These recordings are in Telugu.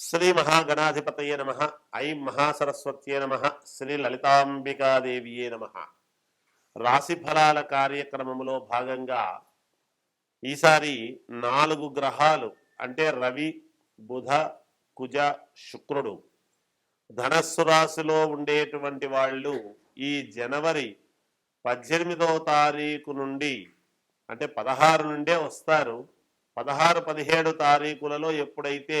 శ్రీ మహాగణాధిపతయే నమ ఐం మహాసరస్వత్యే నమ శ్రీ లలితాంబికాదేవియే నమ. రాశి ఫలాల కార్యక్రమంలో భాగంగా ఈసారి నాలుగు గ్రహాలు అంటే రవి బుధ కుజ శుక్రుడు ధనస్సు రాశిలో ఉండేటువంటి వాళ్ళు ఈ జనవరి పద్దెనిమిదవ తారీఖు నుండి అంటే పదహారు నుండే వస్తారు. పదహారు పదిహేడు తారీఖులలో ఎప్పుడైతే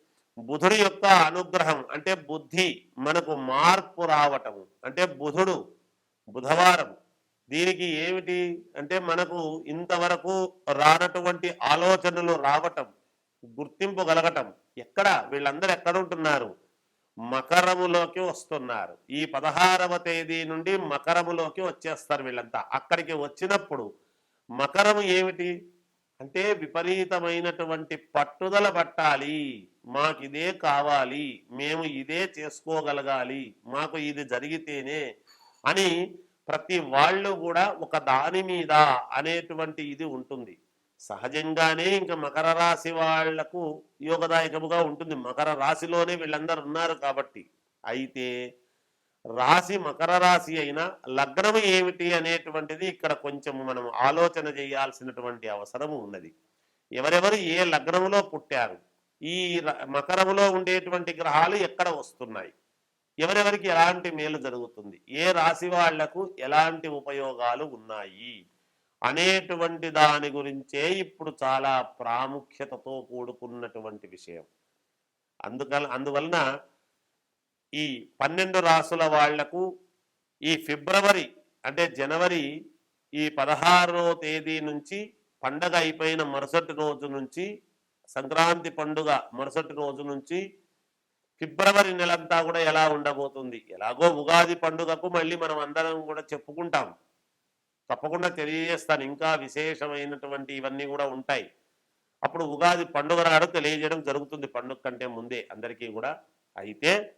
బుధుడి యొక్క అనుగ్రహం అంటే బుద్ధి మనకు మార్పు రావటము. అంటే బుధుడు బుధవారం దీనికి ఏమిటి అంటే మనకు ఇంతవరకు రానటువంటి ఆలోచనలు రావటం గుర్తింపు కలగటం ఎక్కడ? వీళ్ళందరూ ఎక్కడ ఉంటున్నారు మకరములోకి వస్తున్నారు. ఈ పదహారవ తేదీ నుండి మకరములోకి వచ్చేస్తారు వీళ్ళంతా. అక్కడికి వచ్చినప్పుడు మకరము ఏమిటి? అంటే విపరీతమైనటువంటి పట్టుదల పట్టాలి. మాకు ఇదే కావాలి మేము ఇదే చేసుకోగలగాలి మాకు ఇది జరిగితేనే అని ప్రతి వాళ్ళు కూడా ఒక దాని మీద అనేటువంటి ఇది ఉంటుంది. సహజంగానే ఇంకా మకర రాశి వాళ్ళకు యోగదాయకముగా ఉంటుంది. మకర రాశిలోనే వీళ్ళందరూ ఉన్నారు కాబట్టి. అయితే రాశి మకర రాశి అయినా లగ్నము ఏమిటి అనేటువంటిది ఇక్కడ కొంచెం మనం ఆలోచన చేయాల్సినటువంటి అవసరం ఉన్నది. ఎవరెవరు ఏ లగ్నములో పుట్టారు? ఈ మకరములో ఉండేటువంటి గ్రహాలు ఎక్కడ వస్తున్నాయి? ఎవరెవరికి ఎలాంటి మేలు జరుగుతుంది? ఏ రాశి వాళ్ళకు ఎలాంటి ఉపయోగాలు ఉన్నాయి? అనేటువంటి దాని గురించే ఇప్పుడు చాలా ప్రాముఖ్యతతో కూడుకున్నటువంటి విషయం. అందుకల అందువలన ఈ పన్నెండు రాసుల వాళ్ళకు ఈ ఫిబ్రవరి అంటే జనవరి ఈ పదహారో తేదీ నుంచి పండగ అయిపోయిన మరుసటి రోజు నుంచి సంక్రాంతి పండుగ మరుసటి రోజు నుంచి ఫిబ్రవరి నెలంతా కూడా ఎలా ఉండబోతుంది? ఎలాగో ఉగాది పండుగకు మళ్ళీ మనం అందరం కూడా చెప్పుకుంటాం. తప్పకుండా తెలియజేస్తాను. ఇంకా విశేషమైనటువంటి ఇవన్నీ కూడా ఉంటాయి. అప్పుడు ఉగాది పండుగ నాడు తెలియజేయడం జరుగుతుంది పండుగ కంటే ముందే అందరికీ కూడా. అయితే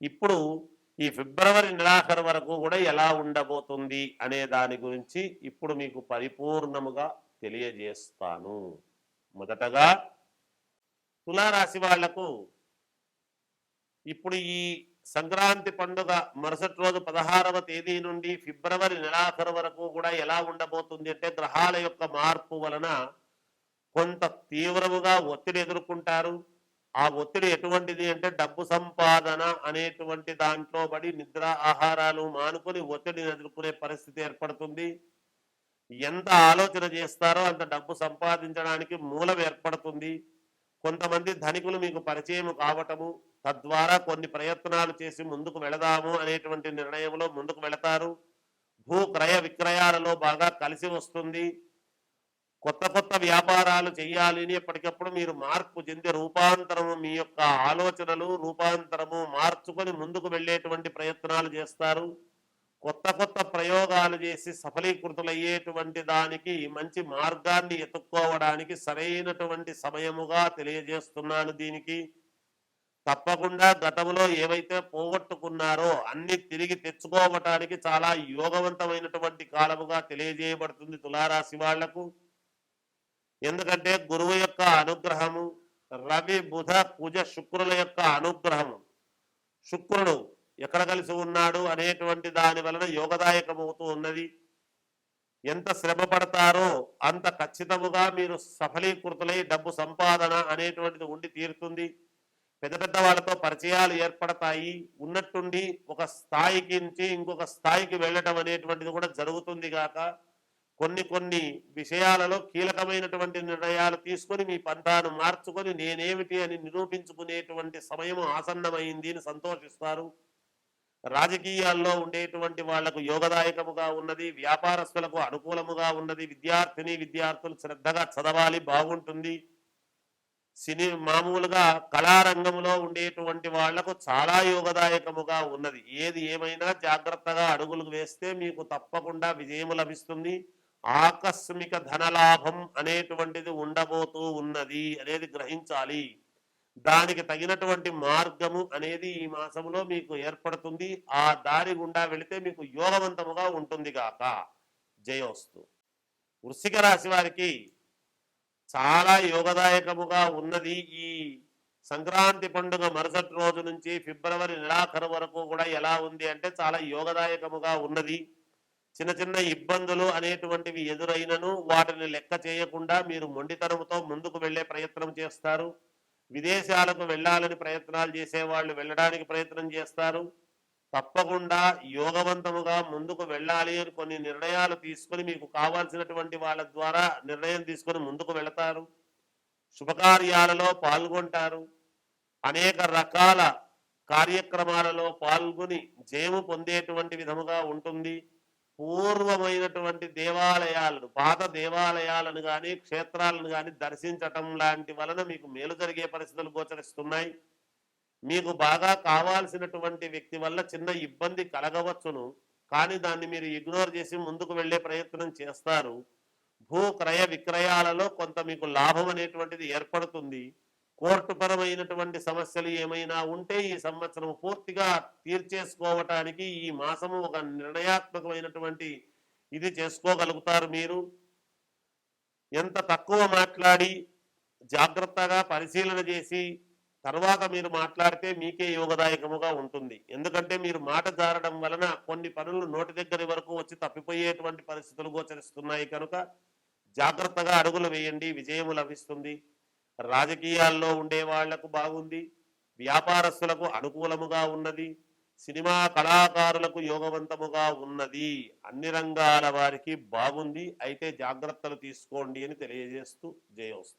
ఇప్పుడు ఈ ఫిబ్రవరి నెలాఖరు వరకు కూడా ఎలా ఉండబోతుంది అనే దాని గురించి ఇప్పుడు మీకు పరిపూర్ణముగా తెలియజేస్తాను. మొదటగా తులారాశి వాళ్ళకు ఇప్పుడు ఈ సంక్రాంతి పండుగ మరుసటి రోజు పదహారవ తేదీ నుండి ఫిబ్రవరి నెలాఖరు వరకు కూడా ఎలా ఉండబోతుంది అంటే గ్రహాల యొక్క మార్పు వలన కొంత తీవ్రముగా ఒత్తిడి ఎదుర్కొంటారు. ఆ ఒత్తిడి ఎటువంటిది అంటే డబ్బు సంపాదన అనేటువంటి దాంట్లో పడి నిద్ర ఆహారాలు మానుకొని ఒత్తిడిని ఎదుర్కొనే పరిస్థితి ఏర్పడుతుంది. ఎంత ఆలోచన చేస్తారో అంత డబ్బు సంపాదించడానికి మూలం ఏర్పడుతుంది. కొంతమంది ధనికులు మీకు పరిచయం కావటము తద్వారా కొన్ని ప్రయత్నాలు చేసి ముందుకు వెళదాము అనేటువంటి నిర్ణయంలో ముందుకు వెళతారు. భూ క్రయ విక్రయాలలో బాగా కలిసి వస్తుంది. కొత్త కొత్త వ్యాపారాలు చేయాలి అని ఎప్పటికప్పుడు మీరు మార్పు చెంది రూపాంతరము మీ యొక్క ఆలోచనలు రూపాంతరము మార్చుకొని ముందుకు వెళ్ళేటువంటి ప్రయత్నాలు చేస్తారు. కొత్త కొత్త ప్రయోగాలు చేసి సఫలీకృతులయ్యేటువంటి దానికి మంచి మార్గాన్ని ఎత్తుక్కోవడానికి సరైనటువంటి సమయముగా తెలియజేస్తున్నాను దీనికి. తప్పకుండా గతంలో ఏవైతే పోగొట్టుకున్నారో అన్ని తిరిగి తెచ్చుకోవటానికి చాలా యోగవంతమైనటువంటి కాలముగా తెలియజేయబడుతుంది తులారాశి వాళ్ళకు. ఎందుకంటే గురువు యొక్క అనుగ్రహము రవి బుధ కుజ శుక్రుల యొక్క అనుగ్రహము. శుక్రుడు ఎక్కడ కలిసి ఉన్నాడు అనేటువంటి దాని వలన యోగదాయకమవుతూ ఉన్నది. ఎంత శ్రమ పడతారో అంత ఖచ్చితముగా మీరు సఫలీకృతులై డబ్బు సంపాదన అనేటువంటిది ఉండి తీరుతుంది. పెద్ద పెద్ద వాళ్ళతో పరిచయాలు ఏర్పడతాయి. ఉన్నట్టుండి ఒక స్థాయికి నుంచి ఇంకొక స్థాయికి వెళ్ళటం అనేటువంటిది కూడా జరుగుతుంది గాక కొన్ని కొన్ని విషయాలలో కీలకమైనటువంటి నిర్ణయాలు తీసుకొని మీ పంతాను మార్చుకొని నేనేమిటి అని నిరూపించుకునేటువంటి సమయం ఆసన్నమైంది అని సంతోషిస్తారు. రాజకీయాల్లో ఉండేటువంటి వాళ్ళకు యోగదాయకముగా ఉన్నది వ్యాపారస్తులకు అనుకూలముగా ఉన్నది విద్యార్థిని విద్యార్థులు శ్రద్ధగా చదవాలి బాగుంటుంది. సినీ మామూలుగా కళారంగంలో ఉండేటువంటి వాళ్ళకు చాలా యోగదాయకముగా ఉన్నది. ఏది ఏమైనా జాగ్రత్తగా అడుగులు వేస్తే మీకు తప్పకుండా విజయము లభిస్తుంది. ఆకస్మిక ధనలాభం అనేటువంటిది ఉండబోతూ ఉన్నది అనేది గ్రహించాలి. దానికి తగినటువంటి మార్గము అనేది ఈ మాసంలో మీకు ఏర్పడుతుంది. ఆ దారి గుండా వెళితే మీకు యోగవంతముగా ఉంటుంది గాక జయోస్తు. వృశ్చిక రాశి వారికి చాలా యోగదాయకముగా ఉన్నది. ఈ సంక్రాంతి పండుగ మరుసటి రోజు నుంచి ఫిబ్రవరి నెలాఖరు వరకు కూడా ఎలా ఉంది అంటే చాలా యోగదాయకముగా ఉన్నది. చిన్న చిన్న ఇబ్బందులు అనేటువంటివి ఎదురైనను వాటిని లెక్క చేయకుండా మీరు మొండితరముతో ముందుకు వెళ్ళే ప్రయత్నం చేస్తారు. విదేశాలకు వెళ్ళాలని ప్రయత్నాలు చేసేవాళ్ళు వెళ్ళడానికి ప్రయత్నం చేస్తారు. తప్పకుండా యోగవంతముగా ముందుకు వెళ్ళాలి అని కొన్ని నిర్ణయాలు తీసుకొని మీకు కావాల్సినటువంటి వాళ్ళ ద్వారా నిర్ణయం తీసుకొని ముందుకు వెళతారు. శుభకార్యాలలో పాల్గొంటారు. అనేక రకాల కార్యక్రమాలలో పాల్గొని జయము పొందేటువంటి విధముగా ఉంటుంది. పూర్వమైనటువంటి దేవాలయాలను పాత దేవాలయాలను కానీ క్షేత్రాలను కానీ దర్శించటం లాంటి వలన మీకు మేలు జరిగే పరిస్థితులు గోచరిస్తున్నాయి. మీకు బాగా కావాల్సినటువంటి వ్యక్తి వల్ల చిన్న ఇబ్బంది కలగవచ్చును. కానీ దాన్ని మీరు ఇగ్నోర్ చేసి ముందుకు వెళ్ళే ప్రయత్నం చేస్తారు. భూ క్రయ విక్రయాలలో కొంత మీకు లాభం అనేటువంటిది ఏర్పడుతుంది. కోర్టుపరమైనటువంటి సమస్యలు ఏమైనా ఉంటే ఈ సంవత్సరం పూర్తిగా తీర్చేసుకోవటానికి ఈ మాసము ఒక నిర్ణయాత్మకమైనటువంటి ఇది చేసుకోగలుగుతారు మీరు. ఎంత తక్కువ మాట్లాడి జాగ్రత్తగా పరిశీలన చేసి తర్వాత మీరు మాట్లాడితే మీకే యోగదాయకముగా ఉంటుంది. ఎందుకంటే మీరు మాట జారడం వలన కొన్ని పనులు నోటి దగ్గర వరకు వచ్చి తప్పిపోయేటువంటి పరిస్థితులు గోచరిస్తున్నాయి కనుక జాగ్రత్తగా అడుగులు వేయండి విజయము లభిస్తుంది. రాజకీయాల్లో ఉండే వాళ్ళకు బాగుంది వ్యాపారస్తులకు అనుకూలముగా ఉన్నది సినిమా కళాకారులకు యోగవంతముగా ఉన్నది. అన్ని రంగాల వారికి బాగుంది అయితే జాగ్రత్తలు తీసుకోండి అని తెలియజేస్తూ జయోస్తు